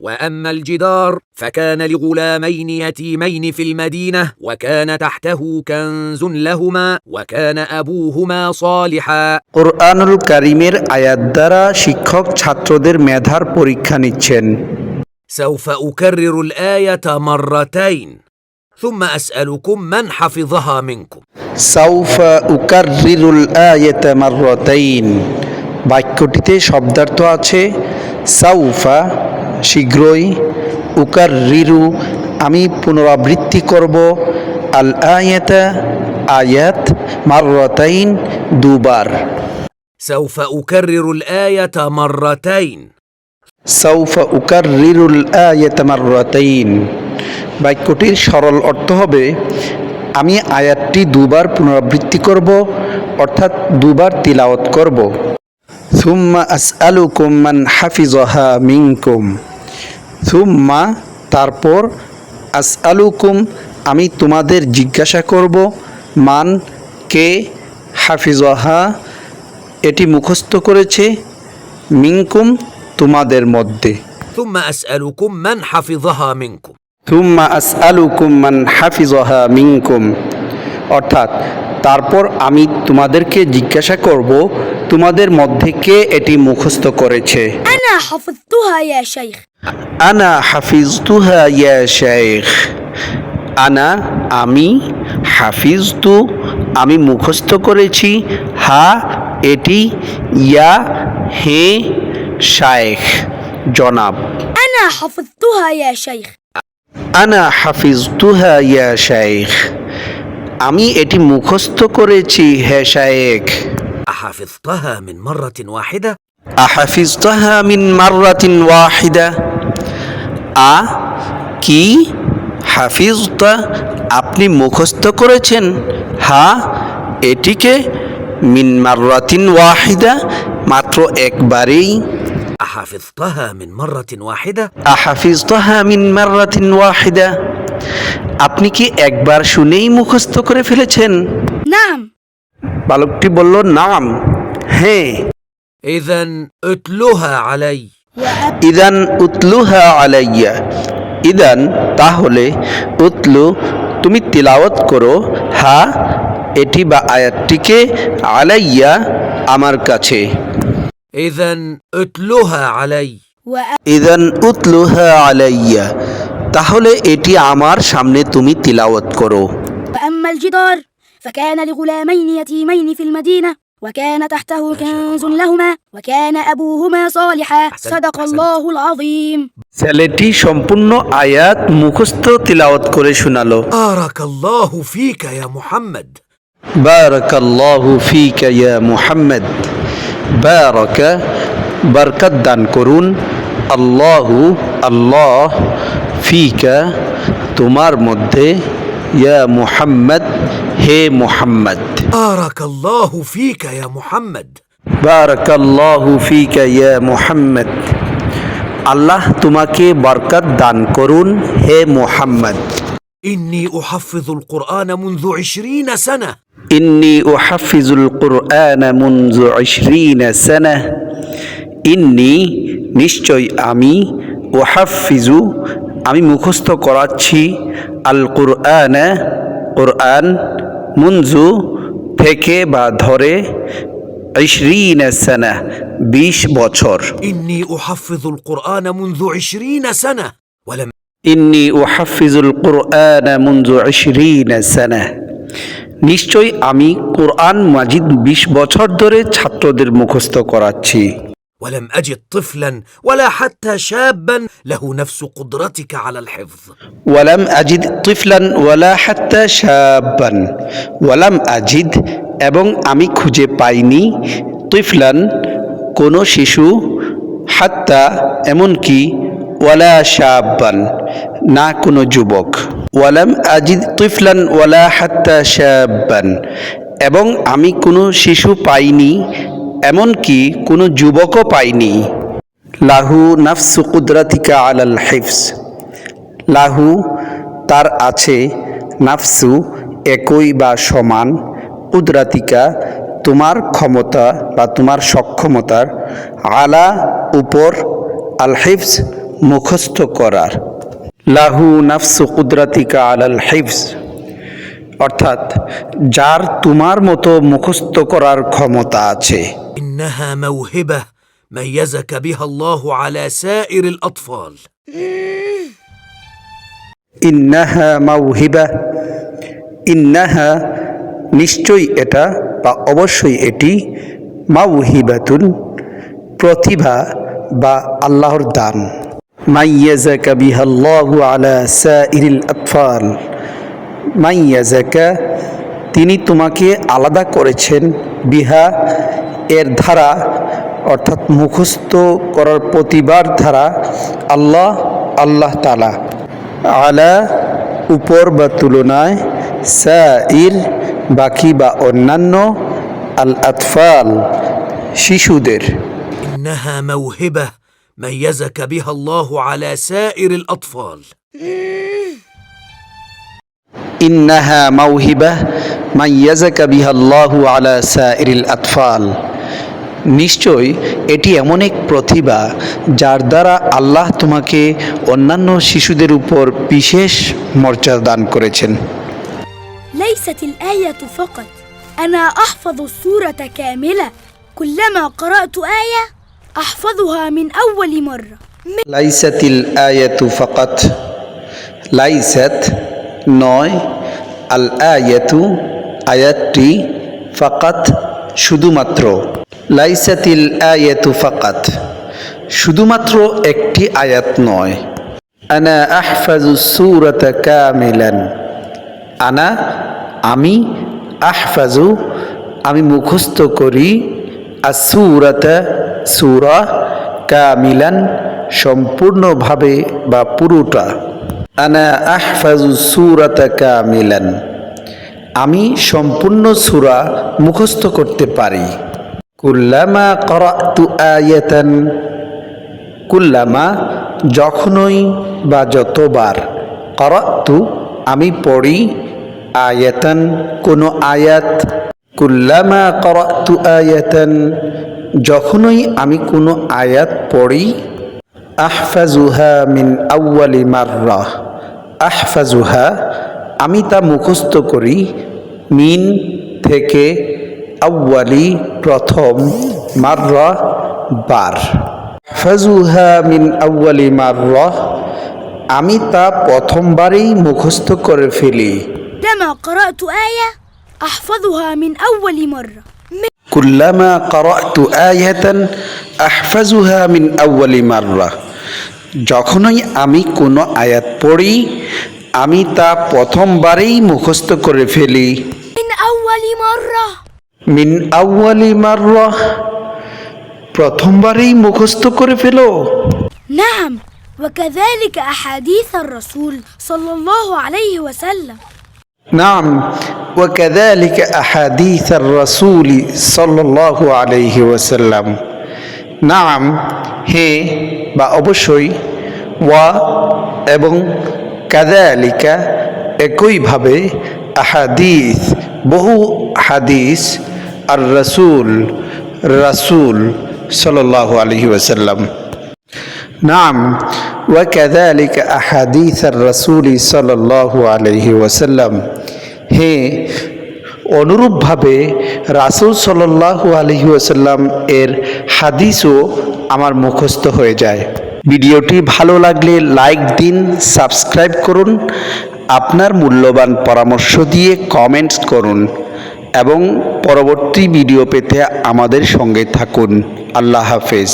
واما الجدار فكان لغلامين يتيمين في المدينه وكان تحته كنز لهما وكان ابوهما صالحا কোরআনুল কারিমের আয়াত দ্বারা শিক্ষক ছাত্রদের মেধার পরীক্ষা নিচ্ছেন سوف اكرر الايه مرتين ثم اسالكم من حفظها منكم সাউফা উকাররিরুল আয়াতা মাররাতাইন বাক্যটিতে শব্দার্থ আছে সাউফা শীঘ্রই উকাররিরু আমি পুনরাবৃত্তি করব আল আয়াতা আয়াত মাররাতাইন দুবার سوف اكرر الايه مرتين সাউফা উকাররিরুল আয়াতা মাররাতাইন বাক্যটির সরল অর্থ হবে আমি আয়াতটি দুবার পুনরাবৃত্তি করব অর্থাৎ দুবার তিলাওয়াত করব সুম্মা আসআলুকুম মান হাফিজহা মিনকুম সুম্মা তারপর আসআলুকুম আমি তোমাদের জিজ্ঞাসা করব মান কে হাফিজহা এটি মুখস্থ করেছে মিনকুম তোমাদের মধ্যে ثم اسالكم من حفظها منكم থুম্মা আসআলুকুম মান হাফিজহা মিনকুম অর্থাৎ তারপর আমি তোমাদেরকে জিজ্ঞাসা করব তোমাদের মধ্যে কে এটি মুখস্থ করেছে أنا حفظتها يا شيخ আনা হাফিজতুহা ইয়া শেখ আনা আমি হাফিজতু আমি মুখস্থ করেছি হা এটি ইয়া হে শায়েখ জনাব أنا حفظتها يا شيخ আনা হাফিজতুহা ইয়া শাইখ আমি এটি মুখস্থ করেছি হে শায়েখ احفظتها من مره واحده আহাফিজতাহা মিন মাররাতিন ওয়াহিদা আ কি হাফিজতা আপনি মুখস্থ করেছেন? হা এটিকে মিন মাররাতিন ওয়াহিদা মাত্র একবারেই। আহাফিজতাহা মিন মাররাতিন ওয়াহিদা। আহাফিজতাহা মিন মাররাতিন ওয়াহিদা। আপনি কি একবার শুনেই মুখস্থ করে ফেলেছেন? নাম। বালকটি বলল নাম। হ্যাঁ। ইদান উতলুহা আলাই। ইদান উতলুহা আলাইয়া ইদান তাহলে উতলু তুমি তিলাওয়াত করো হা এটি বা আয়াতটিকে আলাইয়া আমার কাছে اذا اتلها علي وأب ইদান উতলুহা আলাইয়া তাহলে এটি আমার সামনে তুমি তিলাওয়াত করো وأما الجدار فكان لغلامين يتيمين في المدينة وكان تحته كنز لهما وكان أبوهما صالحا أحسنت، صدق أحسنت. الله العظيم ছেলেটি সম্পূর্ণ আয়াত মুখস্থ তিলাওয়াত করে শোনালো بارك الله فيك يا محمد বারাকাল্লাহু ফিকা ইয়া মুহাম্মদ বারাকা বরকত দান করুন আল্লাহু আল্লাহ ফিকা তোমার মধ্যে ইয়া মুহাম্মদ হে মুহাম্মদ بارك الله فيك يا محمد বারাকাল্লাহু ফিকা ইয়া মুহাম্মদ আল্লাহ তোমাকে বরকত দান করুন হে মুহাম্মদ اني احفظ القران منذ عشرين سنه إني أحفظ القرآن منذ عشرين سنة ইন্নি নিশ্চয় আমি ওহাফিজু আমি মুখস্থ করাচ্ছি আল কুরআন কোরআন মুনজু থেকে বা ধরে ইশরিন সানা বিশ বছর اني احفظ القران منذ عشرين سنه ولم ইন্নি ওহাফিজুল কোরআন মুনজু ইশরিন সানা নিশ্চয় আমি কোরআন মাজিদ বিশ বছর ধরে ছাত্রদের মুখস্থ করাচ্ছি ولم اجد طفلا ولا حتى شابا له نفس قدرتك على الحفظ ওয়ালাম আজিদ তিফলান ওয়ালা হাত্তা শাবান ওয়ালাম আজিদ এবং আমি খুঁজে পাইনি তিফলান কোনো শিশু হাত্তা এমনকি ওয়ালা শাবান না কোনো যুবক ওয়ালাম আজিদ তিফলান ওয়ালা হাত্তা শাবান এবং আমি কোনো শিশু পাইনি এমনকি কোনো যুবকও পাইনি লাহু নাফসু কুদরাতিকা আলাল হিফস লাহু, তার আছে নাফসু একই বা সমান। কুদরাতিকা, তোমার ক্ষমতা বা তোমার সক্ষমতার আলা উপর আল হিফস মুখস্থ করার। লাহু নাফসু কুদরাতিকা আলাল হিফজ। অর্থাৎ যার তোমার মতো মুখস্থ করার ক্ষমতা আছে إنها موهبة ميزك بها الله على سائر الأطفال ইন্নাহা মাউহিবা ইন্নাহা নিশ্চয়ই এটা বা অবশ্যই এটি মাউহিবাতুন প্রতিভা বা আল্লাহর দান মাইয়াজাকা বিহাল্লাহু আলা সাইরিল আতফাল মাইয়াজাকা তিনি তোমাকে আলাদা করেছেন বিহা এর ধারা অর্থাৎ মুখস্থ করার প্রতিবার ধারা আল্লাহ আল্লাহ তালা আলা উপর বা তুলনায় সাইর বাকি বা অন্যান্য আল আতফাল শিশুদের إنها موهبة ميزك بها الله على سائر الأطفال ইন্নাহা মাউহিবা মাইয়াজাকা বিহাল্লাহু আলা সাইরিল আতফাল নিশ্চয় এটি এমন এক প্রতিভা যার দ্বারা আল্লাহ তোমাকে অন্যান্য শিশুদের উপর বিশেষ মর্যাদা দান করেছেন ليست الآية فقط أنا أحفظ السورة كاملة كلما قرأت آية أحفظها من أول مرة লাইসাতিল আয়াতু ফাকাত লাইসাত নয় আল আয়াতু আয়াতটি ফাকাত শুধুমাত্র। লাইসাতিল আয়াতু ফাকাত, শুধুমাত্র একটি আয়াত নয়। আনা আহফাজু সূরাতা কামিলান, আনা আমি আহফাজু, আমি মুখস্থ করি আসুরাতা সুরা কামিলান সম্পূর্ণভাবে বা পুরোটা। আনা কামিলান। আমি সম্পূর্ণ সুরা মুখস্থ করতে পারি। কুল্লামা করাতু আয়াতান, কুল্লামা যখনই বা যতবার করাতু আমি পড়ি আয়াতান, কোনো আয়াত, কুল্লামা করাতু আয়াতান, যখনই আমি কোনো আয়াত পড়ি আহফাজুহা মিন আউ্বালি মাররা আহফাজুহা আমি তা মুখস্থ করি মিন থেকে আউ্বালি প্রথম মাররা বার ফাজুহা মিন আউ্বালি মাররা আমি তা প্রথমবারেই মুখস্থ করে ফেলি لما قرأت آية أحفظها من أول مرة কুল্লামা করাতু আয়াতান আহফাজুহা মিন আউ্বালি মাররা যখনই আমি কোনো আয়াত পড়ি আমি তা প্রথমবারেই মুখস্থ করে ফেলি من أول مرة মিন আউ্বালি মাররা প্রথমবারেই মুখস্থ করে ফেলো نعم وكذلك أحاديث الرسول صلى الله عليه وسلم نعم وكذلك أحاديث الرسول صلى الله عليه وسلم নাম হে বা অবশ্যই ওয়া এবং কাদালিকা একইভাবে আহাদিস বহু হাদিস আর রসুল রসুল সাল্লাহ আলহি ওসাল্লাম নাম وكذلك أحاديث الرسول صلى الله عليه وسلم হে অনুরূপভাবে রাসুল সাল্লাল্লাহু আলহি ওসাল্লাম এর হাদিসও আমার মুখস্থ হয়ে যায় ভিডিওটি ভালো লাগলে লাইক দিন সাবস্ক্রাইব করুন আপনার মূল্যবান পরামর্শ দিয়ে কমেন্টস করুন এবং পরবর্তী ভিডিও পেতে আমাদের সঙ্গে থাকুন আল্লাহ হাফেজ